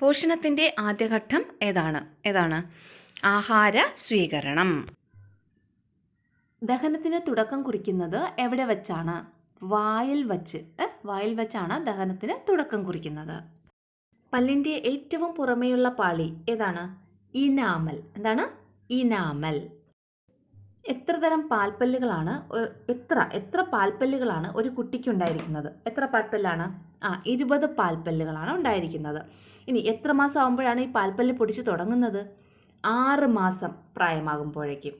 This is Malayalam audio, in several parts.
പോഷണത്തിന്റെ ആദ്യഘട്ടം ഏതാണ്? ഏതാണ്? ആഹാര സ്വീകരണം. ദഹനത്തിന് തുടക്കം കുറിക്കുന്നത് എവിടെ വച്ചാണ്? വായിൽ വച്ച് വായിൽ വച്ചാണ് ദഹനത്തിന് തുടക്കം കുറിക്കുന്നത്. പല്ലിന്റെ ഏറ്റവും പുറമെയുള്ള പാളി ഏതാണ്? ഇനാമൽ. എന്താണ്? ഇനാമൽ. എത്ര തരം പാൽപ്പല്ലുകളാണ് എത്ര എത്ര പാൽപ്പല്ലുകളാണ് ഒരു കുട്ടിക്ക് ഉണ്ടായിരിക്കുന്നത്? എത്ര പാൽപ്പല്ലാണ്? ആ ഇരുപത് പാൽപ്പല്ലുകളാണ് ഉണ്ടായിരിക്കുന്നത്. ഇനി എത്ര മാസം ആകുമ്പോഴാണ് ഈ പാൽപ്പല്ല് പൊടിച്ച് തുടങ്ങുന്നത്? ആറ് മാസം പ്രായമാകുമ്പോഴേക്കും.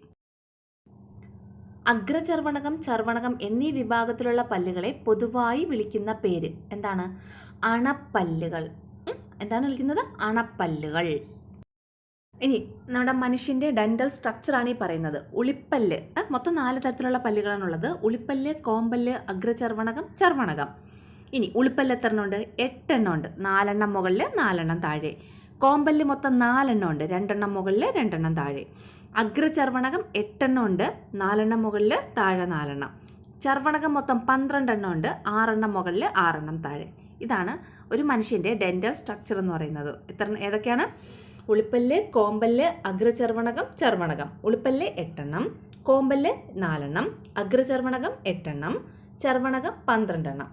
അഗ്രചർവണകം ചർവണകം എന്നീ വിഭാഗത്തിലുള്ള പല്ലുകളെ പൊതുവായി വിളിക്കുന്ന പേര് എന്താണ്? അണപ്പല്ലുകൾ. എന്താണ് വിളിക്കുന്നത്? അണപ്പല്ലുകൾ. ഇനി നമ്മുടെ മനുഷ്യന്റെ ഡെന്റൽ സ്ട്രക്ചറാണ് ഈ പറയുന്നത്. ഉളിപ്പല്ല്. മൊത്തം നാല് തരത്തിലുള്ള പല്ലുകളാണുള്ളത്. ഉളിപ്പല്ല് കോമ്പല്ല് അഗ്രചർവണകം ചർവണകം ഇനി ഉളിപ്പല്ല് എത്ര എണ്ണം ഉണ്ട് എട്ടെണ്ണം ഉണ്ട് നാലെണ്ണം മുകളിൽ നാലെണ്ണം താഴെ. കോമ്പല്ല് മൊത്തം നാലെണ്ണം ഉണ്ട് രണ്ടെണ്ണം മുകളിൽ രണ്ടെണ്ണം താഴെ. അഗ്രചർവണകം എട്ടെണ്ണം ഉണ്ട് നാലെണ്ണം മുകളിൽ താഴെ നാലെണ്ണം. ചർവണകം മൊത്തം പന്ത്രണ്ടെണ്ണം ഉണ്ട് ആറെണ്ണം മുകളിൽ ആറെണ്ണം താഴെ. ഇതാണ് ഒരു മനുഷ്യന്റെ ഡെന്റൽ സ്ട്രക്ചർ എന്ന് പറയുന്നത്. എത്ര ഏതൊക്കെയാണ്? ഉളിപ്പല്ല് കോമ്പല്ല് അഗ്രചർവണകം ചർവണകം. ഉളിപ്പല്ല് എട്ടെണ്ണം കോമ്പല്ല് നാലെണ്ണം അഗ്രചർവണകം എട്ടെണ്ണം ചർവണകം പന്ത്രണ്ടെണ്ണം.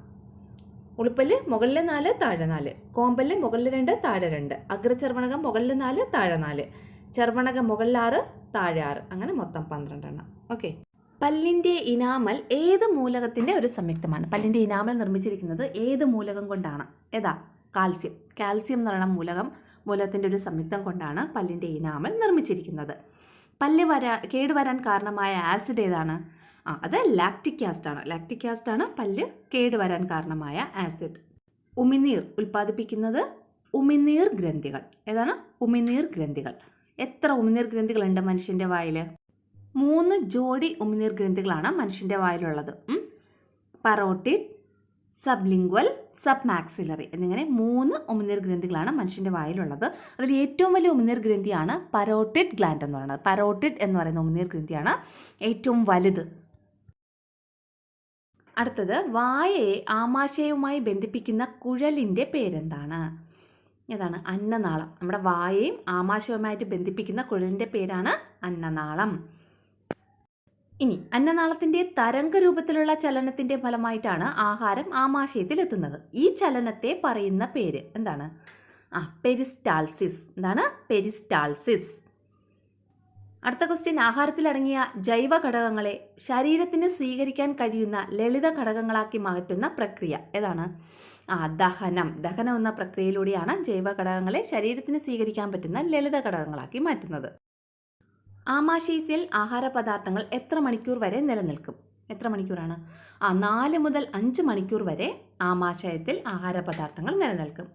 ഉളിപ്പല്ല് മുകളിൽ നാല് താഴെ നാല്. കോമ്പല്ല് മുകളിൽ രണ്ട് താഴെ രണ്ട്. അഗ്രചർവണകം മുകളിൽ നാല് താഴെ നാല്. ചർവണകം മുകളിൽ ആറ് താഴെ ആറ്. അങ്ങനെ മൊത്തം പന്ത്രണ്ടെണ്ണം. ഓക്കെ. പല്ലിന്റെ ഇനാമൽ ഏത് മൂലകത്തിന്റെ ഒരു സംയുക്തമാണ്? പല്ലിന്റെ ഇനാമൽ നിർമ്മിച്ചിരിക്കുന്നത് ഏത് മൂലകം കൊണ്ടാണ്? ഏതാ? കാൽസ്യം. കാൽസ്യം എന്ന് പറയുന്ന മൂലകം മൂലകത്തിന്റെ ഒരു സംയുക്തം കൊണ്ടാണ് പല്ലിന്റെ ഇനാമൽ നിർമ്മിച്ചിരിക്കുന്നത്. പല്ല് വരാ കേടുവരാൻ കാരണമായ ആസിഡ് ഏതാണ്? ആ അത് ലാക്റ്റിക് ആസിഡ് ആണ്. ലാക്റ്റിക് ആസിഡ് ആണ് പല്ല് കേടുവരാൻ കാരണമായ ആസിഡ് ഉമിനീർ ഉൽപ്പാദിപ്പിക്കുന്നത് ഉമിനീർ ഗ്രന്ഥികൾ. ഏതാണ്? ഉമിനീർ ഗ്രന്ഥികൾ. എത്ര ഉമിനീർ ഗ്രന്ഥികളുണ്ട് മനുഷ്യന്റെ വായിൽ മൂന്ന് ജോഡി ഉമിനീർ ഗ്രന്ഥികളാണ് മനുഷ്യന്റെ വായിലുള്ളത്. പറോട്ടിഡ് സബ്ലിംഗ്വൽ സബ് മാക്സിലറി എന്നിങ്ങനെ മൂന്ന് ഉമിനീർ ഗ്രന്ഥികളാണ് മനുഷ്യന്റെ വായിലുള്ളത്. അതിൽ ഏറ്റവും വലിയ ഉമിനീർ ഗ്രന്ഥിയാണ് പരോട്ടിഡ് ഗ്ലാൻഡ് എന്ന് പറയുന്നത്. പരോട്ടിഡ് എന്ന് പറയുന്ന ഉമിനീർ ഗ്രന്ഥിയാണ് ഏറ്റവും വലുത്. അടുത്തത് വായയെ ആമാശയവുമായി ബന്ധിപ്പിക്കുന്ന കുഴലിന്റെ പേരെന്താണ്? ഏതാണ്? അന്നനാളം. നമ്മുടെ വായയും ആമാശയവുമായിട്ട് ബന്ധിപ്പിക്കുന്ന കുഴലിന്റെ പേരാണ് അന്നനാളം. ഇനി അന്നനാളത്തിന്റെ തരംഗ രൂപത്തിലുള്ള ചലനത്തിന്റെ ഫലമായിട്ടാണ് ആഹാരം ആമാശയത്തിൽ എത്തുന്നത് ഈ ചലനത്തെ പറയുന്ന പേര് എന്താണ്? ആ പെരിസ്റ്റാൾസിസ്. എന്താണ്? പെരിസ്റ്റാൾസിസ്. അടുത്ത ക്വസ്റ്റ്യൻ ആഹാരത്തിൽ അടങ്ങിയ ജൈവ ഘടകങ്ങളെ ശരീരത്തിന് സ്വീകരിക്കാൻ കഴിയുന്ന ലളിത ഘടകങ്ങളാക്കി മാറ്റുന്ന പ്രക്രിയ ഏതാണ്? ആ ദഹനം. ദഹനം എന്ന പ്രക്രിയയിലൂടെയാണ് ജൈവ ഘടകങ്ങളെ ശരീരത്തിന് സ്വീകരിക്കാൻ പറ്റുന്ന ലളിത ഘടകങ്ങളാക്കി മാറ്റുന്നത്. ആമാശയത്തിൽ ആഹാര പദാർത്ഥങ്ങൾ എത്ര മണിക്കൂർ വരെ നിലനിൽക്കും? എത്ര മണിക്കൂറാണ്? ആ നാല് മുതൽ അഞ്ച് മണിക്കൂർ വരെ ആമാശയത്തിൽ ആഹാര പദാർത്ഥങ്ങൾ നിലനിൽക്കും.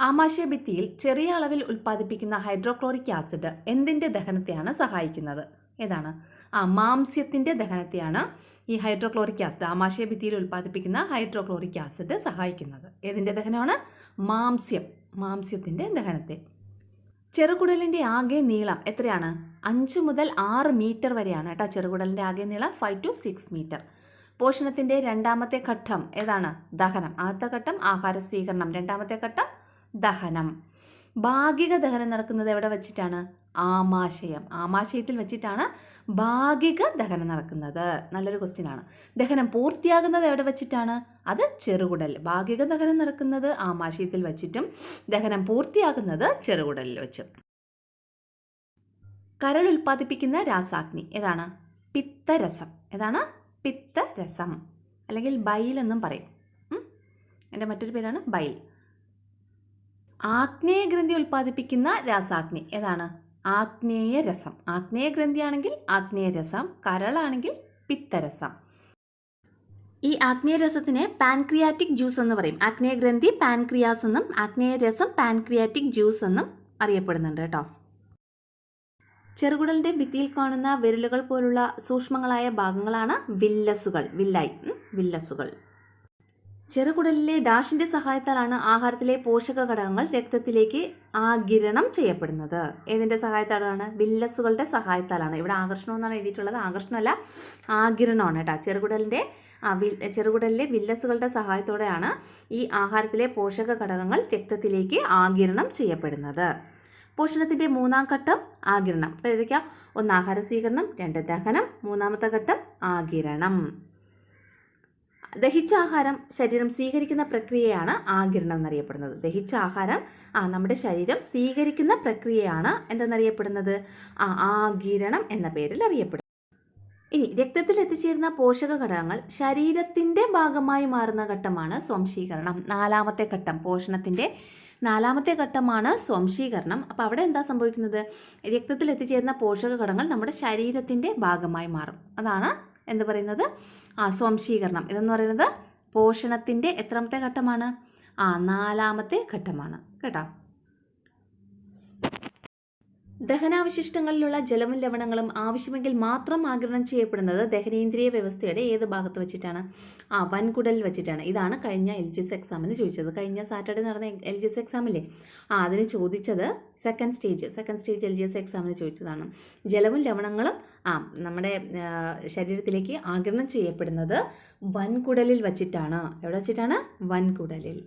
ആമാശയ ഭിത്തിയിൽ ചെറിയ അളവിൽ ഉൽപ്പാദിപ്പിക്കുന്ന ഹൈഡ്രോക്ലോറിക് ആസിഡ് എന്തിന്റെ ദഹനത്തെയാണ് സഹായിക്കുന്നത്? ഏതാണ്? ആ മാംസ്യത്തിന്റെ ദഹനത്തെയാണ് ഈ ഹൈഡ്രോക്ലോറിക് ആസിഡ് ആമാശയ ഭിത്തിയിൽ ഉൽപ്പാദിപ്പിക്കുന്ന ഹൈഡ്രോക്ലോറിക് ആസിഡ് സഹായിക്കുന്നത്. ഏതിന്റെ ദഹനമാണ്? മാംസ്യം മാംസ്യത്തിന്റെ ദഹനത്തെ. ചെറുകുടലിന്റെ ആകെ നീളം എത്രയാണ്? അഞ്ച് മുതൽ ആറ് മീറ്റർ വരെയാണ് കേട്ടോ ചെറുകുടലിന്റെ ആകെ നീളം ഫൈവ് ടു സിക്സ് മീറ്റർ പോഷണത്തിന്റെ രണ്ടാമത്തെ ഘട്ടം ഏതാണ്? ദഹനം. ആദ്യത്തെ ഘട്ടം ആഹാര സ്വീകരണം. രണ്ടാമത്തെ ഘട്ടം ദഹനം. ഭാഗിക ദഹനം നടക്കുന്നത് എവിടെ വെച്ചിട്ടാണ്? ആമാശയം. ആമാശയത്തിൽ വെച്ചിട്ടാണ് ഭാഗിക ദഹനം നടക്കുന്നത്. നല്ലൊരു ക്വസ്റ്റ്യൻ ആണ്. ദഹനം പൂർത്തിയാകുന്നത് എവിടെ വെച്ചിട്ടാണ്? അത് ചെറുകുടൽ ഭാഗിക ദഹനം നടക്കുന്നത് ആമാശയത്തിൽ വെച്ചിട്ടും ദഹനം പൂർത്തിയാകുന്നത് ചെറുകുടലിൽ വെച്ചും. കരൾ ഉൽപ്പാദിപ്പിക്കുന്ന രാസാഗ്നി ഏതാണ്? പിത്തരസം. ഏതാണ്? പിത്തരസം. അല്ലെങ്കിൽ ബൈൽ എന്നും പറയും? എന്റെ മറ്റൊരു പേരാണ് ബൈൽ. ആഗ്നേയ ഗ്രന്ഥി ഉൽപ്പാദിപ്പിക്കുന്ന രാസാഗ്നി ഏതാണ്? ആഗ്നേയ രസം ആഗ്നേയ ഗ്രന്ഥിയാണെങ്കിൽ ആഗ്നേയ രസം കരളാണെങ്കിൽ പിത്തരസം. ഈ ആഗ്നേയ രസത്തിനെ പാൻക്രിയാറ്റിക് ജ്യൂസ് എന്ന് പറയും. ആഗ്നേയ ഗ്രന്ഥി പാൻക്രിയാസ് എന്നും ആഗ്നേയ രസം പാൻക്രിയാറ്റിക് ജ്യൂസ് എന്നും അറിയപ്പെടുന്നുണ്ട് കേട്ടോ. ചെറുകുടലിന്റെ ഭിത്തിയിൽ കാണുന്ന വിരലുകൾ പോലുള്ള സൂക്ഷ്മങ്ങളായ ഭാഗങ്ങളാണ് വില്ലസുകൾ. വില്ലായി. വില്ലസുകൾ. ചെറുകുടലിലെ ഡാഷിന്റെ സഹായത്താലാണ് ആഹാരത്തിലെ പോഷക ഘടകങ്ങൾ രക്തത്തിലേക്ക് ആഗിരണം ചെയ്യപ്പെടുന്നത്. ഏതിന്റെ സഹായത്താലാണ്? വില്ലസുകളുടെ സഹായത്താലാണ്. ഇവിടെ ആകർഷണം എന്നാണ് എഴുതിയിട്ടുള്ളത്. ആകർഷണമല്ല ആഗിരണമാണ് കേട്ടോ. വി ചെറുകുടലിലെ വില്ലസുകളുടെ സഹായത്തോടെയാണ് ഈ ആഹാരത്തിലെ പോഷക ഘടകങ്ങൾ രക്തത്തിലേക്ക് ആഗിരണം ചെയ്യപ്പെടുന്നത്. പോഷണത്തിന്റെ മൂന്നാം ഘട്ടം ആഗിരണം. അപ്പോൾ ഏതൊക്കെയാ? ഒന്ന് ആഹാര സ്വീകരണം രണ്ട് ദഹനം മൂന്നാമത്തെ ഘട്ടം ആഗിരണം. ദഹിച്ച ആഹാരം ശരീരം സ്വീകരിക്കുന്ന പ്രക്രിയയാണ് ആകിരണം എന്നറിയപ്പെടുന്നത്. ദഹിച്ച ആഹാരം ആ നമ്മുടെ ശരീരം സ്വീകരിക്കുന്ന പ്രക്രിയയാണ് എന്തെന്നറിയപ്പെടുന്നത്? ആ ആകിരണം എന്ന പേരിൽ അറിയപ്പെടുന്നത് ഇനി രക്തത്തിൽ എത്തിച്ചേരുന്ന പോഷക ഘടകങ്ങൾ ശരീരത്തിന്റെ ഭാഗമായി മാറുന്ന ഘട്ടമാണ് സ്വാംശീകരണം. നാലാമത്തെ ഘട്ടം പോഷണത്തിന്റെ നാലാമത്തെ ഘട്ടമാണ് സ്വാംശീകരണം. അപ്പോൾ അവിടെ എന്താ സംഭവിക്കുന്നത്? രക്തത്തിൽ എത്തിച്ചേരുന്ന പോഷക ഘടകങ്ങൾ നമ്മുടെ ശരീരത്തിന്റെ ഭാഗമായി മാറും. അതാണ് എന്ത് പറയുന്നത് ആ സ്വാംശീകരണം. ഇതെന്ന് പറയുന്നത് പോഷണത്തിന്റെ എത്രാമത്തെ ഘട്ടമാണ്? ആ നാലാമത്തെ ഘട്ടമാണ്. കേട്ടോ? ദഹനാവശിഷ്ടങ്ങളിലുള്ള ജലവും ലവണങ്ങളും ആവശ്യമെങ്കിൽ മാത്രം ആഗിരണം ചെയ്യപ്പെടുന്നത് ദഹനേന്ദ്രിയ വ്യവസ്ഥയുടെ ഏത് ഭാഗത്ത് വെച്ചിട്ടാണ്? ആ വൻകുടലിൽ വെച്ചിട്ടാണ്. ഇതാണ് കഴിഞ്ഞ എൽ ജി എസ് എക്സാമിന് ചോദിച്ചത്. കഴിഞ്ഞ സാറ്റർഡേ നടന്ന എൽ ജി എസ് എക്സാമില്ലേ ആ അതിന് ചോദിച്ചത് second stage second stage L G S എക്സാമിന് ചോദിച്ചതാണ്. ജലവും ലവണങ്ങളും ആ നമ്മുടെ ശരീരത്തിലേക്ക് ആഗിരണം ചെയ്യപ്പെടുന്നത് വൻകുടലിൽ വച്ചിട്ടാണ്. എവിടെ വെച്ചിട്ടാണ്? വൻകുടലിൽ.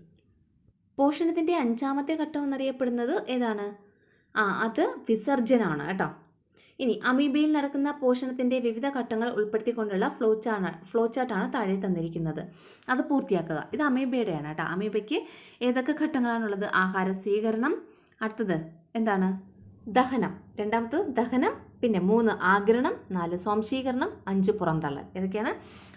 പോഷണത്തിന്റെ അഞ്ചാമത്തെ ഘട്ടം എന്നറിയപ്പെടുന്നത് ഏതാണ്? ആ അത് വിസർജനമാണ് കേട്ടോ. ഇനി അമീബയിൽ നടക്കുന്ന പോഷണത്തിന്റെ വിവിധ ഘട്ടങ്ങൾ ഉൾപ്പെടുത്തിക്കൊണ്ടുള്ള ഫ്ലോ ചാണ് ഫ്ലോ ചാർട്ടാണ് താഴെ തന്നിരിക്കുന്നത്. അത് പൂർത്തിയാക്കുക. ഇത് അമീബയുടെയാണ് കേട്ടോ. അമീബയ്ക്ക് ഏതൊക്കെ ഘട്ടങ്ങളാണുള്ളത്? ആഹാര സ്വീകരണം അടുത്തത് എന്താണ്? ദഹനം. രണ്ടാമത്തത് ദഹനം പിന്നെ മൂന്ന് ആഗിരണം നാല് സ്വാംശീകരണം അഞ്ച് പുറന്തള്ളൽ. ഏതൊക്കെയാണ്?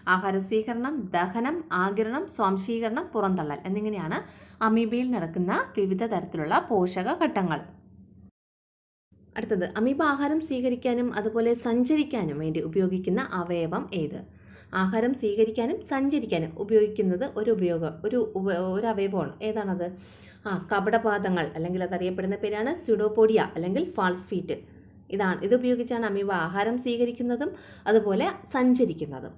ആഹാര സ്വീകരണം ദഹനം ആഗിരണം സ്വാംശീകരണം പുറന്തള്ളൽ എന്നിങ്ങനെയാണ് അമീബയിൽ നടക്കുന്ന വിവിധ തരത്തിലുള്ള പോഷക ഘട്ടങ്ങൾ. അടുത്തത് അമീബ ആഹാരം സ്വീകരിക്കാനും അതുപോലെ സഞ്ചരിക്കാനും വേണ്ടി ഉപയോഗിക്കുന്ന അവയവം ഏത്? ആഹാരം സ്വീകരിക്കാനും സഞ്ചരിക്കാനും ഉപയോഗിക്കുന്നത് ഒരു ഉപയോഗം ഒരു ഒരു അവയവമാണ് ഏതാണത്? ആ കപടപാദങ്ങൾ അല്ലെങ്കിൽ അതറിയപ്പെടുന്ന പേരാണ് സ്യൂഡോപോഡിയ അല്ലെങ്കിൽ ഫാൾസ് ഫീറ്റ്. ഇതാണ് ഇതുപയോഗിച്ചാണ് അമീബ ആഹാരം സ്വീകരിക്കുന്നതും അതുപോലെ സഞ്ചരിക്കുന്നതും.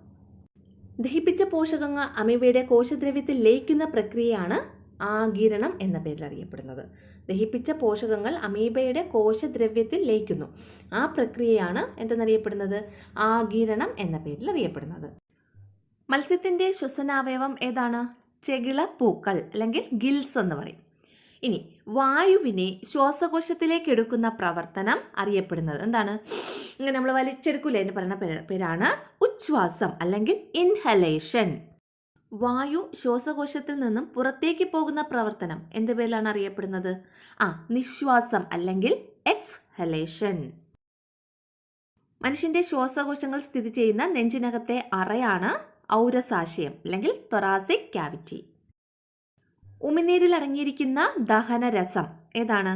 ദഹിപ്പിച്ച പോഷകങ്ങൾ അമീബയുടെ കോശദ്രവ്യത്തിൽ ലയിക്കുന്ന പ്രക്രിയയാണ് ആഗിരണം എന്ന പേരിൽ അറിയപ്പെടുന്നത്. ദഹിപ്പിച്ച പോഷകങ്ങൾ അമീബയുടെ കോശദ്രവ്യത്തിൽ ലയിക്കുന്നു. ആ പ്രക്രിയയാണ് എന്തെന്നറിയപ്പെടുന്നത്? ആഗിരണം എന്ന പേരിൽ അറിയപ്പെടുന്നത്. മത്സ്യത്തിന്റെ ശ്വസനാവയവം ഏതാണ്? ചെകിള പൂക്കൾ അല്ലെങ്കിൽ ഗിൽസ് എന്ന് പറയും. ഇനി വായുവിനെ ശ്വാസകോശത്തിലേക്ക് എടുക്കുന്ന പ്രവർത്തനം അറിയപ്പെടുന്നത് എന്താണ്? ഇങ്ങനെ നമ്മൾ വലിച്ചെടുക്കൂലേ എന്ന് പറയുന്ന പേരാണ് ഉച്ഛ്വാസം അല്ലെങ്കിൽ ഇൻഹലേഷൻ വായു ശ്വാസകോശത്തിൽ നിന്നും പുറത്തേക്ക് പോകുന്ന പ്രവർത്തനം എന്ത് പേരിലാണ് അറിയപ്പെടുന്നത്? ആ നിശ്വാസം അല്ലെങ്കിൽ എക്സ്ഹലേഷൻ. മനുഷ്യന്റെ ശ്വാസകോശങ്ങൾ സ്ഥിതി ചെയ്യുന്ന നെഞ്ചിനകത്തെ അറയാണ് ഔരസാശയം അല്ലെങ്കിൽ തൊറാസിക് ക്യാവിറ്റി ഉമിനീരിൽ അടങ്ങിയിരിക്കുന്ന ദഹനരസം ഏതാണ്?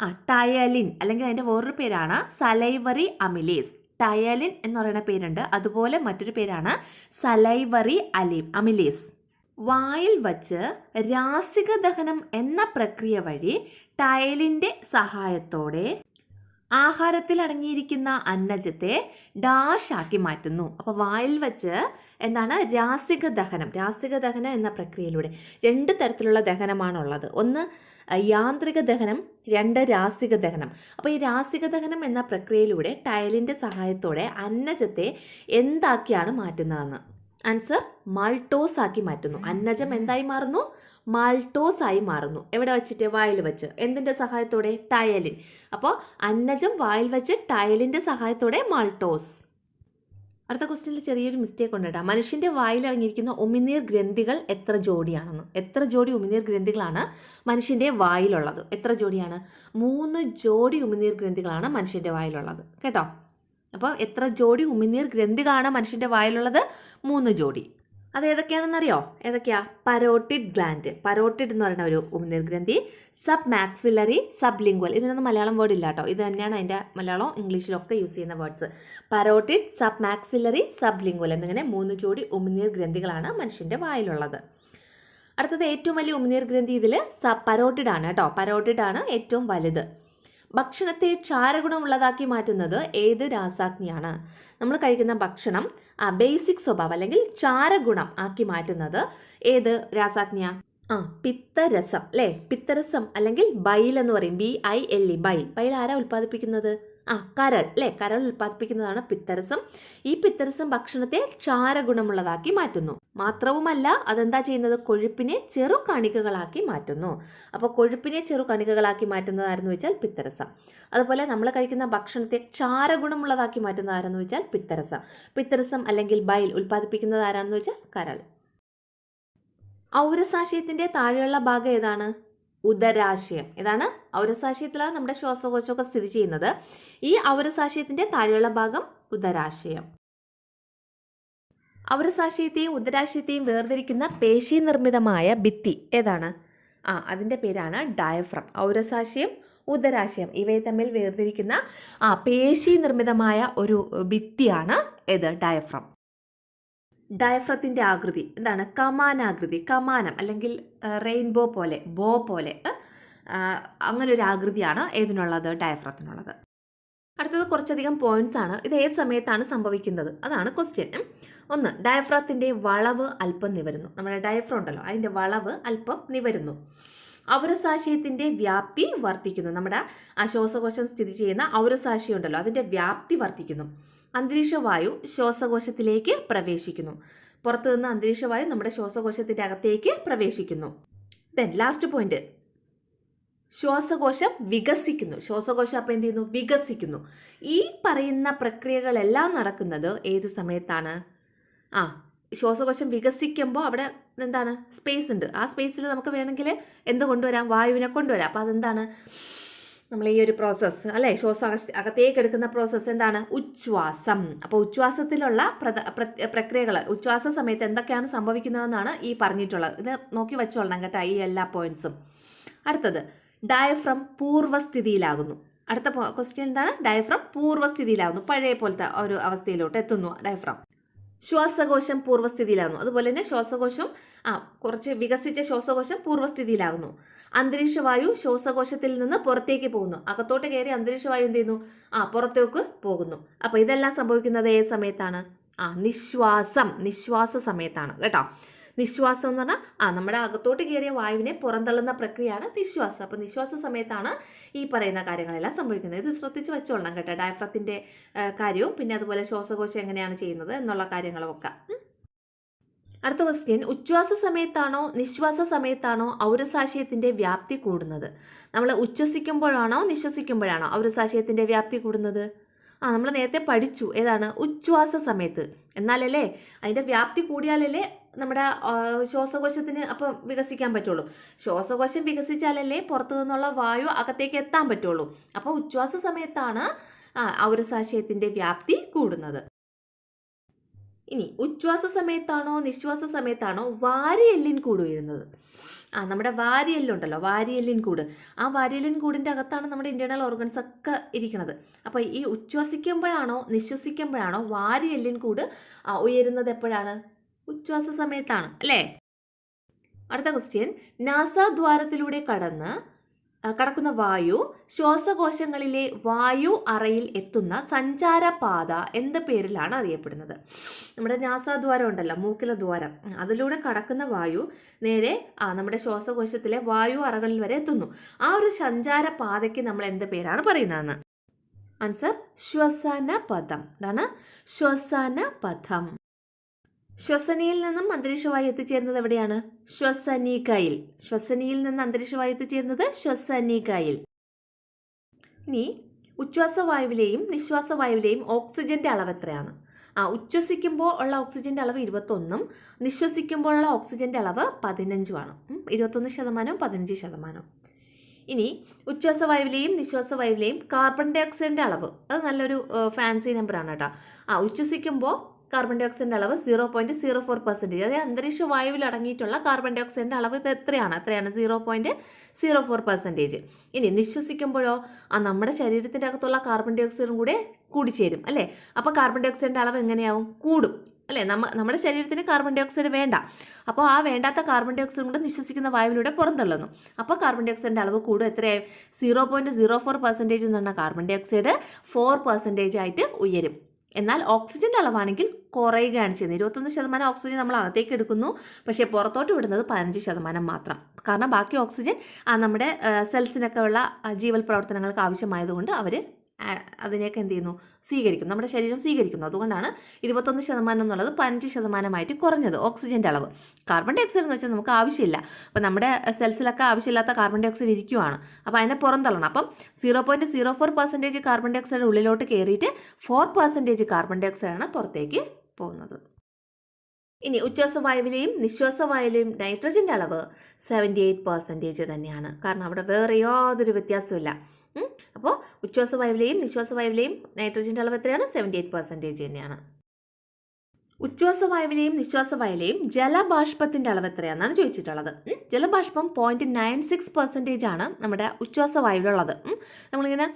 ആ ടയലിൻ അല്ലെങ്കിൽ അതിന്റെ വേറൊരു പേരാണ് സലൈവറി അമിലേസ് ടയലിൻ എന്ന് പറയുന്ന പേരുണ്ട്. അതുപോലെ മറ്റൊരു പേരാണ് സലൈവറി അലി അമിലേസ്. വായിൽ വച്ച് രാസിക ദഹനം എന്ന പ്രക്രിയ വഴി ടയലിന്റെ സഹായത്തോടെ ആഹാരത്തിൽ അടങ്ങിയിരിക്കുന്ന അന്നജത്തെ ഡാഷ് ആക്കി മാറ്റുന്നു. അപ്പോൾ വായിൽ വച്ച് എന്താണ്? രാസിക ദഹനം. രാസിക ദഹനം എന്ന പ്രക്രിയയിലൂടെ രണ്ട് തരത്തിലുള്ള ദഹനമാണ് ഉള്ളത് ഒന്ന് യാന്ത്രിക ദഹനം രണ്ട് രാസിക ദഹനം. അപ്പോൾ ഈ രാസിക ദഹനം എന്ന പ്രക്രിയയിലൂടെ ടയലിന്റെ സഹായത്തോടെ അന്നജത്തെ എന്താക്കിയാണ് മാറ്റുന്നതെന്ന്? ആൻസർ മാൾട്ടോസ് ആക്കി മാറ്റുന്നു. അന്നജം എന്തായി മാറുന്നു? മാൾട്ടോസ് ആയി മാറുന്നു. എവിടെ വെച്ചിട്ട്? വായിൽ വെച്ച്. എന്തിന്റെ സഹായത്തോടെ? ടയലിൻ. അപ്പോൾ അന്നജം വായിൽ വെച്ച് ടയലിന്റെ സഹായത്തോടെ മാൾട്ടോസ്. അടുത്ത ക്വസ്റ്റ്യനിൽ ചെറിയൊരു മിസ്റ്റേക്ക് ഉണ്ട് കേട്ടോ. മനുഷ്യന്റെ വായിൽ അടങ്ങിയിരിക്കുന്ന ഉമിനീർ ഗ്രന്ഥികൾ എത്ര ജോഡിയാണെന്ന്. എത്ര ജോഡി ഉമിനീർ ഗ്രന്ഥികളാണ് മനുഷ്യന്റെ വായിലുള്ളത്? എത്ര ജോഡിയാണ്? മൂന്ന് ജോഡി ഉമിനീർ ഗ്രന്ഥികളാണ് മനുഷ്യന്റെ വായിലുള്ളത്. കേട്ടോ? അപ്പോൾ എത്ര ജോഡി ഉമിനീർ ഗ്രന്ഥികളാണ് മനുഷ്യന്റെ വായിലുള്ളത്? മൂന്ന് ജോഡി. അത് ഏതൊക്കെയാണെന്നറിയോ? ഏതൊക്കെയാ? പരോട്ടിഡ് ഗ്ലാൻഡ് പരോട്ടിഡ് എന്ന് പറയുന്ന ഒരു ഉമിനീർ ഗ്രന്ഥി സബ് മാക്സിലറി സബ് ലിംഗ്വൽ ഇതിനൊന്നും മലയാളം വേർഡ് ഇല്ല കേട്ടോ. ഇത് തന്നെയാണ് അതിന്റെ മലയാളം ഇംഗ്ലീഷിലൊക്കെ യൂസ് ചെയ്യുന്ന words parotid sub maxillary sub lingual എന്നിങ്ങനെ മൂന്ന് ജോഡി ഉമിനീർ ഗ്രന്ഥികളാണ് മനുഷ്യന്റെ വായിലുള്ളത്. അടുത്തത് ഏറ്റവും വലിയ ഉമിനീർ ഗ്രന്ഥി ഇതിൽ സബ് പരോട്ടിഡ് ആണ് കേട്ടോ. പരോട്ടിഡ് ആണ് ഏറ്റവും വലുത്. ഭക്ഷണത്തെ ക്ഷാരഗുണമുള്ളതാക്കി മാറ്റുന്നത് ഏത് രാസാഗ്നിയാണ്? നമ്മൾ കഴിക്കുന്ന ഭക്ഷണം ആ ബേസിക് സ്വഭാവം അല്ലെങ്കിൽ ചാരഗുണം ആക്കി മാറ്റുന്നത് ഏത് രാസാഗ്നിയാ? ആ പിത്തരസം അല്ലേ? പിത്തരസം അല്ലെങ്കിൽ ബൈൽ എന്ന് പറയും. B I L E bile. Bile ആരാ ഉൽപ്പാദിപ്പിക്കുന്നത്? ആ കരൾ അല്ലേ കരൾ ഉൽപ്പാദിപ്പിക്കുന്നതാണ് പിത്തരസം. ഈ പിത്തരസം ഭക്ഷണത്തെ ക്ഷാരഗുണമുള്ളതാക്കി മാറ്റുന്നു. മാത്രവുമല്ല അതെന്താ ചെയ്യുന്നത്? കൊഴുപ്പിനെ ചെറു കണികകളാക്കി മാറ്റുന്നു. അപ്പോൾ കൊഴുപ്പിനെ ചെറു കണികകളാക്കി മാറ്റുന്നതാരെന്ന് വെച്ചാൽ പിത്തരസം. അതുപോലെ നമ്മൾ കഴിക്കുന്ന ഭക്ഷണത്തെ ക്ഷാരഗുണമുള്ളതാക്കി മാറ്റുന്നതാരെന്ന് വെച്ചാൽ പിത്തരസം. പിത്തരസം അല്ലെങ്കിൽ ബൈൽ ഉൽപ്പാദിപ്പിക്കുന്നത് ആരാണെന്ന് വെച്ചാൽ കരൾ. ഔരസാശയത്തിന്റെ താഴെയുള്ള ഭാഗം ഏതാണ്? ഉദരാശയം. ഇതാണ് ഔരസാശയത്തിലാണ് നമ്മുടെ ശ്വാസകോശമൊക്കെ സ്ഥിതി ചെയ്യുന്നത്. ഈ ഔരസാശയത്തിന്റെ താഴെയുള്ള ഭാഗം ഉദരാശയം. ഔരസാശയത്തെയും ഉദരാശയത്തെയും വേർതിരിക്കുന്ന പേശി നിർമ്മിതമായ ഭിത്തി ഏതാണ്? ആ അതിന്റെ പേരാണ് ഡയഫ്രം. ഔരസാശയം ഉദരാശയം ഇവയെ തമ്മിൽ വേർതിരിക്കുന്ന ആ പേശി നിർമ്മിതമായ ഒരു ഭിത്തിയാണ് ഇത് ഡയഫ്രം. ഡയഫ്രത്തിന്റെ ആകൃതി. എന്താണ്? കമാനാകൃതി. കമാനം അല്ലെങ്കിൽ റെയിൻബോ പോലെ ബോ പോലെ അങ്ങനെ ഒരു ആകൃതിയാണ് ഏതിനുള്ളത്? ഡയഫ്രത്തിനുള്ളത്. അടുത്തത് കുറച്ചധികം പോയിന്റ്സ് ആണ്. ഇത് ഏത് സമയത്താണ് സംഭവിക്കുന്നത്? അതാണ് ക്വസ്റ്റ്യൻ ഒന്ന് ഡയഫ്രത്തിന്റെ വളവ് അല്പം നിവരുന്നു. നമ്മുടെ ഡയഫ്രം ഉണ്ടല്ലോ. അതിന്റെ വളവ് അല്പം നിവരുന്നു. ഔരസാശയത്തിന്റെ വ്യാപ്തി വർദ്ധിക്കുന്നു. നമ്മുടെ ആ ശ്വാസകോശം സ്ഥിതി ചെയ്യുന്ന ഔരസാശയം ഉണ്ടല്ലോ. അതിന്റെ വ്യാപ്തി വർദ്ധിക്കുന്നു. അന്തരീക്ഷവായു ശ്വാസകോശത്തിലേക്ക് പ്രവേശിക്കുന്നു. പുറത്തു നിന്ന് അന്തരീക്ഷവായു നമ്മുടെ ശ്വാസകോശത്തിന്റെ അകത്തേക്ക് പ്രവേശിക്കുന്നു. ദെൻ ലാസ്റ്റ് പോയിന്റ് ശ്വാസകോശം വികസിക്കുന്നു. ശ്വാസകോശം അപ്പം എന്ത് ചെയ്യുന്നു? വികസിക്കുന്നു. ഈ പറയുന്ന പ്രക്രിയകളെല്ലാം നടക്കുന്നത് ഏത് സമയത്താണ്? ആ ശ്വാസകോശം വികസിക്കുമ്പോൾ അവിടെ എന്താണ്? സ്പേസ് ഉണ്ട്. ആ സ്പേസിൽ നമുക്ക് വേണമെങ്കിൽ എന്ത് കൊണ്ടുവരാം? വായുവിനെ കൊണ്ടുവരാം. അപ്പോൾ അതെന്താണ്? നമ്മൾ ഈ ഒരു പ്രോസസ്സ് അല്ലേ? ശ്വാസം അകത്തേക്ക് എടുക്കുന്ന പ്രോസസ്സ് എന്താണ്? ഉച്ഛ്വാസം. അപ്പോൾ ഉച്ഛ്വാസത്തിലുള്ള പ്രക്രിയകൾ ഉച്ഛ്വാസ സമയത്ത് എന്തൊക്കെയാണ് സംഭവിക്കുന്നതെന്നാണ് ഈ പറഞ്ഞിട്ടുള്ളത്. ഇത് നോക്കി വെച്ചോളണം കേട്ടോ ഈ എല്ലാ പോയിന്റ്സും അടുത്തത് ഡയഫ്രം പൂർവസ്ഥിതിയിലാകുന്നു അടുത്ത ക്വസ്റ്റ്യൻ എന്താണ്? ഡയഫ്രം പൂർവസ്ഥിതിയിലാകുന്നു പഴയ പോലത്തെ ഒരു അവസ്ഥയിലോട്ട് എത്തുന്നു ഡയഫ്രം ശ്വാസകോശം പൂർവസ്ഥിതിയിലാകുന്നു അതുപോലെ തന്നെ ശ്വാസകോശം ആ കുറച്ച് വികസിച്ച ശ്വാസകോശം പൂർവസ്ഥിതിയിലാകുന്നു അന്തരീക്ഷവായു ശ്വാസകോശത്തിൽ നിന്ന് പുറത്തേക്ക് പോകുന്നു. അകത്തോട്ട് കയറി അന്തരീക്ഷവായു എന്ത് ചെയ്യുന്നു? ആ പുറത്തേക്ക് പോകുന്നു. അപ്പോൾ ഇതെല്ലാം സംഭവിക്കുന്നത് ഏത് സമയത്താണ്? ആ നിശ്വാസം നിശ്വാസ സമയത്താണ്. കേട്ടോ? നിശ്വാസം എന്ന് പറഞ്ഞാൽ ആ നമ്മുടെ അകത്തോട്ട് കയറിയ വായുവിനെ പുറന്തള്ളുന്ന പ്രക്രിയയാണ് നിശ്വാസം. അപ്പോൾ നിശ്വാസ സമയത്താണ് ഈ പറയുന്ന കാര്യങ്ങളെല്ലാം സംഭവിക്കുന്നത്. ഇത് ശ്രദ്ധിച്ച് വെച്ചോളണം കേട്ടോ. ഡയഫ്രത്തിന്റെ കാര്യവും പിന്നെ അതുപോലെ ശ്വാസകോശം എങ്ങനെയാണ് ചെയ്യുന്നത് എന്നുള്ള കാര്യങ്ങളുമൊക്കെ. അടുത്ത ക്വസ്റ്റ്യൻ ഉച്ഛ്വാസ സമയത്താണോ നിശ്വാസ സമയത്താണോ ഔരസാശയത്തിന്റെ വ്യാപ്തി കൂടുന്നത്? നമ്മൾ ഉച്ഛ്വസിക്കുമ്പോഴാണോ നിശ്വസിക്കുമ്പോഴാണോ ഔരസാശയത്തിന്റെ വ്യാപ്തി കൂടുന്നത്? ആ നമ്മൾ നേരത്തെ പഠിച്ചു. ഏതാണ്? ഉച്ഛ്വാസ സമയത്ത്. എന്നാലല്ലേ അതിന്റെ വ്യാപ്തി കൂടിയാലല്ലേ നമ്മുടെ ശ്വാസകോശത്തിന് അപ്പം വികസിക്കാൻ പറ്റുള്ളൂ. ശ്വാസകോശം വികസിച്ചാലല്ലേ പുറത്തു നിന്നുള്ള വായു അകത്തേക്ക് എത്താൻ പറ്റുള്ളൂ. അപ്പോൾ ഉച്ഛ്വാസ സമയത്താണ് ഔരസാശയത്തിന്റെ വ്യാപ്തി കൂടുന്നത്. ഇനി ഉച്ഛ്വാസ സമയത്താണോ നിശ്വാസ സമയത്താണോ വാരിയെല്ലിൻ കൂട് വരുന്നത് ആ നമ്മുടെ വാരിയെല്ലുണ്ടല്ലോ വാരിയെല്ലിൻ കൂട്. ആ വാരിയെല്ലിൻ കൂടിന്റെ അകത്താണ് നമ്മുടെ ഇന്റേർണൽ ഓർഗൻസ് ഒക്കെ ഇരിക്കുന്നത്. അപ്പോൾ ഈ ഉച്ഛ്വസിക്കുമ്പോഴാണോ നിശ്വസിക്കുമ്പോഴാണോ വാരിയെല്ലിൻ കൂട് ഉയരുന്നത് എപ്പോഴാണ്? ഉച്ഛ്വാസ സമയത്താണ് അല്ലേ? അടുത്ത ക്വസ്റ്റ്യൻ നാസാദ്വാരത്തിലൂടെ കടന്ന് കടക്കുന്ന വായു ശ്വാസകോശങ്ങളിലെ വായു അറയിൽ എത്തുന്ന സഞ്ചാരപാത എന്ത് പേരിലാണ് അറിയപ്പെടുന്നത്. നമ്മുടെ നാസാദ്വാരം ഉണ്ടല്ലോ മൂക്കിലെ ദ്വാരം. അതിലൂടെ കടക്കുന്ന വായു നേരെ ആ നമ്മുടെ ശ്വാസകോശത്തിലെ വായു അറകളിൽ വരെ എത്തുന്നു. ആ ഒരു സഞ്ചാരപാതയ്ക്ക് നമ്മൾ എന്ത് പേരാണ് പറയുന്നതെന്ന്? ആൻസർ ശ്വസന പദം എന്താണ് ശ്വസന പദം ശ്വസനിയിൽ നിന്നും അന്തരീക്ഷവായു എത്തിച്ചേരുന്നത് എവിടെയാണ്? ശ്വസനികയിൽ. ശ്വസനിയിൽ നിന്ന് അന്തരീക്ഷവായു എത്തിച്ചേരുന്നത് ശ്വസനികയിൽ. ഇനി ഉച്ഛ്വാസവായുവിലെയും നിശ്വാസവായുവിലെയും ഓക്സിജന്റെ അളവ് എത്രയാണ്? ആ ഉച്ഛ്വസിക്കുമ്പോൾ ഉള്ള ഓക്സിജന്റെ അളവ് ഇരുപത്തൊന്നും നിശ്വസിക്കുമ്പോഴുള്ള ഓക്സിജന്റെ അളവ് പതിനഞ്ചുമാണ്. ഇരുപത്തൊന്ന് ശതമാനവും പതിനഞ്ച് ശതമാനവും. ഇനി ഉച്ഛ്വാസവായുവിലെയും നിശ്വാസവായുവിലെയും കാർബൺ ഡൈ ഓക്സൈഡിന്റെ അളവ്. അത് നല്ലൊരു ഫാൻസി നമ്പർ ആണ് കേട്ടോ. ആ ഉച്ഛ്വസിക്കുമ്പോൾ കാർബൺ ഡൈ ഓക്സൈഡിന്റെ അളവ് zero point zero four percentage അതായത് അന്തരീക്ഷ വായുവിൽ അടങ്ങിയിട്ടുള്ള കാർബൺ ഡൈ ഓക്സൈഡിന്റെ അളവ് ഇത് എത്രയാണ്? എത്രയാണ്? Zero point zero four percentage ഇനി നിശ്വസിക്കുമ്പോഴോ ആ നമ്മുടെ ശരീരത്തിന്റെ അകത്തുള്ള കാർബൺ ഡൈ ഓക്സൈഡും കൂടെ കൂടിച്ചേരും അല്ലേ? അപ്പോൾ കാർബൺ ഡൈ ഓക്സൈഡിന്റെ അളവ് എങ്ങനെയാവും? കൂടും അല്ലേ? നമ്മ നമ്മുടെ ശരീരത്തിന് കാർബൺ ഡൈ ഓക്സൈഡ് വേണ്ട. അപ്പോൾ ആ വേണ്ടാത്ത കാർബൺ ഡൈ ഓക്സൈഡ് കൂടെ നിശ്വസിക്കുന്ന വായുവിലൂടെ പുറന്തള്ളുന്നു. അപ്പോൾ കാർബൺ ഡൈ ഓക്സൈഡിന്റെ അളവ് കൂടും എത്രയായി? Zero point zero four percentage എന്ന് പറഞ്ഞാൽ carbon dioxide four percentage ആയിട്ട് ഉയരും. എന്നാൽ ഓക്സിജന്റെ അളവാണെങ്കിൽ കുറയുകയാണ് ചെയ്യുന്നത്. ഇരുപത്തൊന്ന് ശതമാനം ഓക്സിജൻ നമ്മൾ അകത്തേക്ക് എടുക്കുന്നു. പക്ഷേ പുറത്തോട്ട് വിടുന്നത് പതിനഞ്ച് ശതമാനം മാത്രം. കാരണം ബാക്കി ഓക്സിജൻ നമ്മുടെ സെൽസിനൊക്കെ ഉള്ള ജീവൽ പ്രവർത്തനങ്ങൾക്ക് ആവശ്യമായതുകൊണ്ട് അവർ അതിനെയൊക്കെ എന്ത് ചെയ്യുന്നു? സ്വീകരിക്കുന്നു. നമ്മുടെ ശരീരം സ്വീകരിക്കുന്നു. അതുകൊണ്ടാണ് ഇരുപത്തൊന്ന് ശതമാനം എന്നുള്ളത് പതിനഞ്ച് ശതമാനമായിട്ട് കുറഞ്ഞത് ഓക്സിജന്റെ അളവ്. കാർബൺ ഡൈ ഓക്സൈഡ് എന്ന് വെച്ചാൽ നമുക്ക് ആവശ്യമില്ല. അപ്പോൾ നമ്മുടെ സെൽസിലൊക്കെ ആവശ്യമില്ലാത്ത കാർബൺ ഡൈ ഓക്സൈഡ് ഇരിക്കുവാണ്. അപ്പോൾ അതിനെ പുറന്തള്ളണം. അപ്പം zero point zero four percentage carbon dioxide ഉള്ളിലോട്ട് കയറിയിട്ട് ഫോർ പെർസെന്റേജ് കാർബൺ ഡൈ ഓക്സൈഡാണ് പുറത്തേക്ക് പോകുന്നത്. ഇനി ഉച്ഛ്വാസവായുവിലെയും നിശ്വാസവായുവിലെയും നൈട്രജന്റെ അളവ് സെവന്റി എയ്റ്റ് പെർസെന്റേജ് തന്നെയാണ്. കാരണം അവിടെ വേറെ യാതൊരു വ്യത്യാസമില്ല ഉം. വായുവിലെയും നിശ്വാസ വായുവിലെയും നൈട്രജന്റെ അളവ് എത്രയാണ്? സെവന്റി എയ്റ്റ് പെർസെന്റേജ് തന്നെയാണ് ഉച്ഛ്വാസവായുവിലെയും നിശ്വാസവായുവിലെയും ജലബാഷ്പത്തിന്റെ അളവ് എത്രയാണെന്നാണ് ചോദിച്ചിട്ടുള്ളത്. ജലബാഷ്പം പോയിന്റ് നയൻ സിക്സ് പെർസെന്റേജ് ആണ് നമ്മുടെ ഉച്ഛ്വാസവായുവിലുള്ളത് വായുവിലുള്ളത്. നമ്മളിങ്ങനെ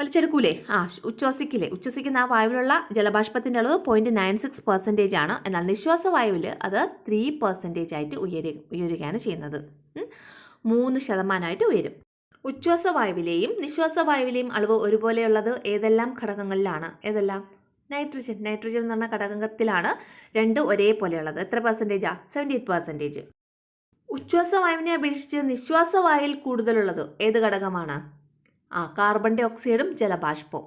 വലിച്ചെടുക്കൂലേ? ആ ഉച്ഛ്വാസിക്കില്ലേ? ഉച്ഛ്വസിക്കുന്ന ആ വായുവിലുള്ള ജലബാഷ്പത്തിന്റെ അളവ് പോയിന്റ് നയൻ സിക്സ് പെർസെന്റേജ് ആണ്. എന്നാൽ നിശ്വാസവായുവിൽ അത് ത്രീ പെർസെന്റേജ് ആയിട്ട് ഉയരു ഉയരുകയാണ് ചെയ്യുന്നത്. മൂന്ന് ശതമാനമായിട്ട് ഉയരും. ഉച്ഛ്വാസവായുവിലെയും നിശ്വാസവായുവിലെയും അളവ് ഒരുപോലെയുള്ളത് ഏതെല്ലാം ഘടകങ്ങളിലാണ്? ഏതെല്ലാം? നൈട്രജൻ നൈട്രജൻ എന്ന് പറഞ്ഞ ഘടകത്തിലാണ് രണ്ട് ഒരേപോലെയുള്ളത്. എത്ര പെർസെന്റേജാ സെവന്റി എയ്റ്റ് പെർസെന്റേജ് ഉച്ഛ്വാസവായുവിനെ അപേക്ഷിച്ച് നിശ്വാസവായുവിൽ കൂടുതലുള്ളത് ഏത് ഘടകമാണ്? ആ കാർബൺ ഡൈ ഓക്സൈഡും ജലബാഷ്പവും.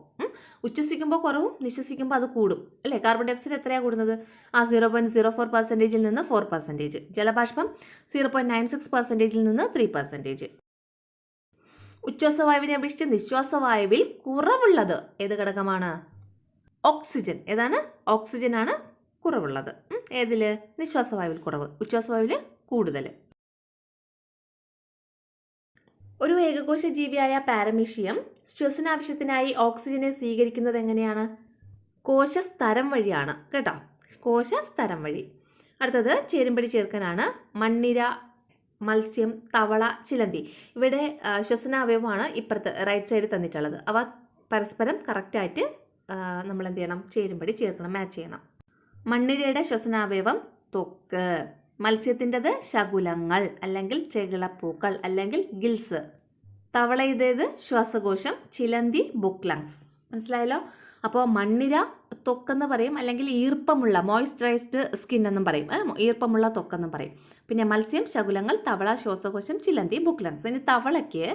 ഉച്ഛസിക്കുമ്പോൾ കുറവും നിശ്വസിക്കുമ്പോൾ അത് കൂടും. അല്ലേ? കാർബൺ ഡൈ ഓക്സൈഡ് എത്രയാണ് കൂടുന്നത്? ആ സീറോ പോയിന്റ് സീറോ ഫോർ പെർസെന്റേജിൽ നിന്ന് ഫോർ പെർസെന്റേജ് ജലബാഷ്പം സീറോ പോയിന്റ് നയൻ സിക്സ് പെർസെന്റേജിൽ നിന്ന് ത്രീ പെർസെന്റേജ് ഉച്ഛ്വാസവായുവിനെ അപേക്ഷിച്ച് നിശ്വാസവായുവിൽ കുറവുള്ളത് ഏത് ഘടകമാണ്? ഓക്സിജൻ. ഏതാണ്? ഓക്സിജൻ ആണ് കുറവുള്ളത് ഏതിൽ നിശ്വാസവായുവിൽ കുറവ്. ഉച്ഛ്വാസവായുവിൽ കൂടുതൽ ഒരു ഏകകോശ ജീവിയായ പാരമീഷ്യം ശ്വസനാവശ്യത്തിനായി ഓക്സിജനെ സ്വീകരിക്കുന്നത് എങ്ങനെയാണ്? കോശസ്തരം വഴിയാണ്. കേട്ടോ? കോശസ്തരം വഴി. അടുത്തത് ചേരുംപടി ചേർക്കാനാണ് മണ്ണിര മത്സ്യം തവള ചിലന്തി. ഇവിടെ ശ്വസന അവയവമാണ് ഇപ്പുറത്ത് റൈറ്റ് സൈഡിൽ തന്നിട്ടുള്ളത്. അവ പരസ്പരം കറക്റ്റായിട്ട് നമ്മൾ എന്ത് ചെയ്യണം? ചേരുമ്പടി ചേർക്കണം മാച്ച് ചെയ്യണം. മണ്ണിരയുടെ ശ്വസനാവയവം തൊക്ക്. മത്സ്യത്തിന്റെത് ശകുലങ്ങൾ അല്ലെങ്കിൽ ചെകിളപ്പൂക്കൾ അല്ലെങ്കിൽ ഗിൽസ് തവളയുടേത് ശ്വാസകോശം ചിലന്തി ബുക്ക് ലങ്സ് മനസ്സിലായല്ലോ? അപ്പോൾ മണ്ണിര ത്വക്കെന്ന് പറയും അല്ലെങ്കിൽ ഈർപ്പമുള്ള മോയ്സ്ചറൈസ്ഡ് സ്കിൻ എന്നും പറയും. ഈർപ്പമുള്ള തൊക്കെന്നും പറയും. പിന്നെ മത്സ്യം ശകുലങ്ങൾ തവള ശ്വാസകോശം ചിലന്തി ബുക്ക് ലങ്സ് ഇനി തവളയ്ക്ക്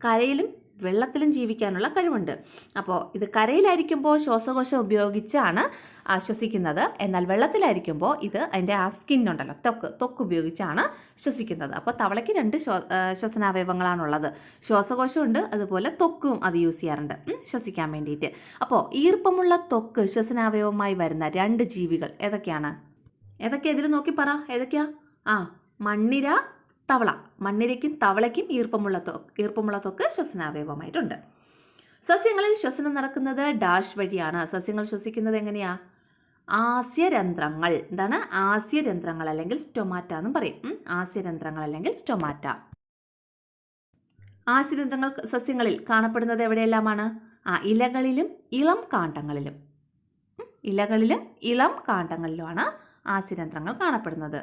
കരയിലും വെള്ളത്തിലും ജീവിക്കാനുള്ള കഴിവുണ്ട്. അപ്പോൾ ഇത് കരയിലായിരിക്കുമ്പോൾ ശ്വാസകോശം ഉപയോഗിച്ചാണ് ശ്വസിക്കുന്നത് എന്നാൽ വെള്ളത്തിലായിരിക്കുമ്പോൾ ഇത് അതിന്റെ ആ സ്കിന്നുണ്ടല്ലോ തൊക്ക് തൊക്ക് ഉപയോഗിച്ചാണ് ശ്വസിക്കുന്നത്. അപ്പോൾ തവളയ്ക്ക് രണ്ട് ശ്വസനാവയവങ്ങളാണുള്ളത്. ശ്വാസകോശമുണ്ട് അതുപോലെ തൊക്കും അത് യൂസ് ചെയ്യാറുണ്ട്. ശ്വസിക്കാൻ വേണ്ടിയിട്ട്. അപ്പോൾ ഈർപ്പമുള്ള തൊക്ക് ശ്വസനാവയവമായി വരുന്ന രണ്ട് ജീവികൾ ഏതൊക്കെയാണ്? ഏതൊക്കെയാ? ഇതിൽ നോക്കി പറ ഏതൊക്കെയാ? ആ മണ്ണിര തവള. മണ്ണിരയ്ക്കും തവളയ്ക്കും ഈർപ്പമുള്ള ത്വക്ക് ഈർപ്പമുള്ള ത്വക്ക് ശ്വസനാവയവമായിട്ടുണ്ട്. സസ്യങ്ങളിൽ ശ്വസനം നടക്കുന്നത് ഡാഷ് വഴിയാണ്. സസ്യങ്ങൾ ശ്വസിക്കുന്നത് എങ്ങനെയാ? ആസ്യരന്ധ്രങ്ങൾ എന്താണ്? ആസ്യരന്ധ്രങ്ങൾ അല്ലെങ്കിൽ സ്റ്റൊമാറ്റ എന്നും പറയും. ആസ്യരന്ധ്രങ്ങൾ അല്ലെങ്കിൽ സ്റ്റൊമാറ്റ. ആസ്യരന്ധ്രങ്ങൾ സസ്യങ്ങളിൽ കാണപ്പെടുന്നത് എവിടെയെല്ലാമാണ്? ആ ഇലകളിലും ഇളം കാണ്ടങ്ങളിലും ഇലകളിലും ഇളം കാണ്ടങ്ങളിലുമാണ് ആസ്യരന്ധ്രങ്ങൾ കാണപ്പെടുന്നത്.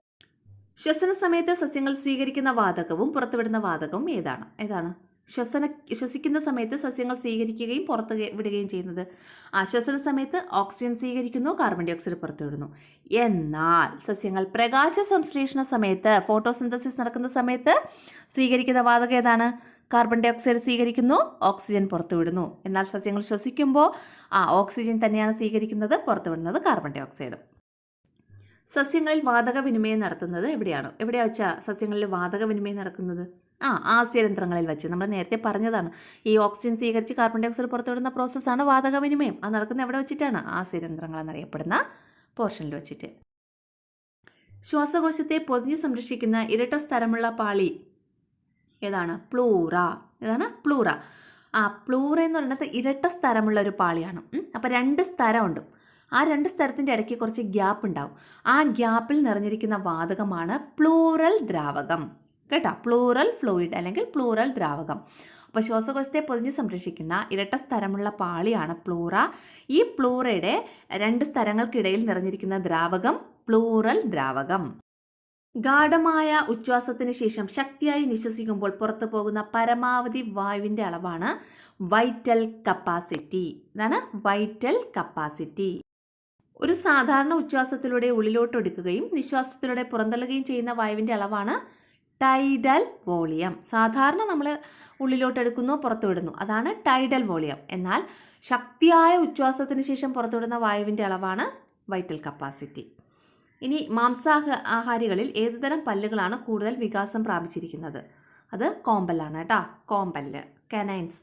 ശ്വസന സമയത്ത് സസ്യങ്ങൾ സ്വീകരിക്കുന്ന വാതകവും പുറത്തുവിടുന്ന വാതകവും ഏതാണ്? ഏതാണ്? ശ്വസന ശ്വസിക്കുന്ന സമയത്ത് സസ്യങ്ങൾ സ്വീകരിക്കുകയും പുറത്ത് വിടുകയും ചെയ്യുന്നത്. ആ ശ്വസന സമയത്ത് ഓക്സിജൻ സ്വീകരിക്കുന്നു കാർബൺ ഡൈ ഓക്സൈഡ് പുറത്തുവിടുന്നു. എന്നാൽ സസ്യങ്ങൾ പ്രകാശ സംശ്ലേഷണ സമയത്ത് ഫോട്ടോസിന്തസിസ് നടക്കുന്ന സമയത്ത് സ്വീകരിക്കുന്ന വാതകം ഏതാണ്? കാർബൺ ഡൈ ഓക്സൈഡ് സ്വീകരിക്കുന്നു ഓക്സിജൻ പുറത്തുവിടുന്നു. എന്നാൽ സസ്യങ്ങൾ ശ്വസിക്കുമ്പോൾ ആ ഓക്സിജൻ തന്നെയാണ് സ്വീകരിക്കുന്നത് പുറത്തുവിടുന്നത് കാർബൺ ഡൈ ഓക്സൈഡും സസ്യങ്ങളിൽ വാതക വിനിമയം നടത്തുന്നത് എവിടെയാണ്? എവിടെയാ വെച്ചാൽ സസ്യങ്ങളിൽ വാതക വിനിമയം നടക്കുന്നത്? ആ ആസ്യരന്ധ്രങ്ങളിൽ വെച്ച്. നമ്മൾ നേരത്തെ പറഞ്ഞതാണ്. ഈ ഓക്സിജൻ സ്വീകരിച്ച് കാർബൺ ഡൈ ഓക്സൈഡ് പുറത്തുവിടുന്ന പ്രോസസ്സാണ് വാതക വിനിമയം അത് നടക്കുന്നത് എവിടെ വെച്ചിട്ടാണ്? ആസ്യരന്ധ്രങ്ങൾ എന്നറിയപ്പെടുന്ന പോർഷനിൽ വെച്ചിട്ട്. ശ്വാസകോശത്തെ പൊതിഞ്ഞ് സംരക്ഷിക്കുന്ന ഇരട്ട സ്ഥലമുള്ള പാളി ഏതാണ്? പ്ലൂറ ഏതാണ്? പ്ലൂറ ആ പ്ലൂറ എന്ന് പറയുന്നത് ഇരട്ട സ്ഥലമുള്ള ഒരു പാളിയാണ്. അപ്പം രണ്ട് സ്ഥലമുണ്ട്. ആ രണ്ട് സ്ഥലത്തിന്റെ ഇടയ്ക്ക് കുറച്ച് ഗ്യാപ്പ് ഉണ്ടാവും. ആ ഗ്യാപ്പിൽ നിറഞ്ഞിരിക്കുന്ന വാതകമാണ് പ്ലൂറൽ ദ്രാവകം. കേട്ടോ? പ്ലൂറൽ ഫ്ലൂയിഡ് അല്ലെങ്കിൽ പ്ലൂറൽ ദ്രാവകം. അപ്പോൾ ശ്വാസകോശത്തെ പൊതിഞ്ഞ് സംരക്ഷിക്കുന്ന ഇരട്ട സ്ഥലമുള്ള പാളിയാണ് പ്ലൂറ. ഈ പ്ലൂറയുടെ രണ്ട് സ്ഥലങ്ങൾക്കിടയിൽ നിറഞ്ഞിരിക്കുന്ന ദ്രാവകം പ്ലൂറൽ ദ്രാവകം. ഗാഠമായ ഉച്ഛ്വാസത്തിന് ശേഷം ശക്തിയായി നിശ്വസിക്കുമ്പോൾ പുറത്തു പോകുന്ന പരമാവധി വായുവിന്റെ അളവാണ് വൈറ്റൽ കപ്പാസിറ്റി. എന്നാണ് വൈറ്റൽ കപ്പാസിറ്റി. ഒരു സാധാരണ ഉച്ഛ്വാസത്തിലൂടെ ഉള്ളിലോട്ട് എടുക്കുകയും നിശ്വാസത്തിലൂടെ പുറന്തള്ളുകയും ചെയ്യുന്ന വായുവിന്റെ അളവാണ് ടൈഡൽ വോളിയം സാധാരണ നമ്മൾ ഉള്ളിലോട്ട് എടുക്കുന്നു പുറത്തുവിടുന്നു. അതാണ് ടൈഡൽ വോളിയം എന്നാൽ ശക്തിയായ ഉച്ഛ്വാസത്തിന് ശേഷം പുറത്തുവിടുന്ന വായുവിന്റെ അളവാണ് വൈറ്റൽ കപ്പാസിറ്റി ഇനി മാംസാഹ ആഹാരികളിൽ ഏതുതരം പല്ലുകളാണ് കൂടുതൽ വികാസം പ്രാപിച്ചിരിക്കുന്നത്? അത് കോമ്പല്ലാണ് കേട്ടോ. കോമ്പല്ല് കനൈൻസ്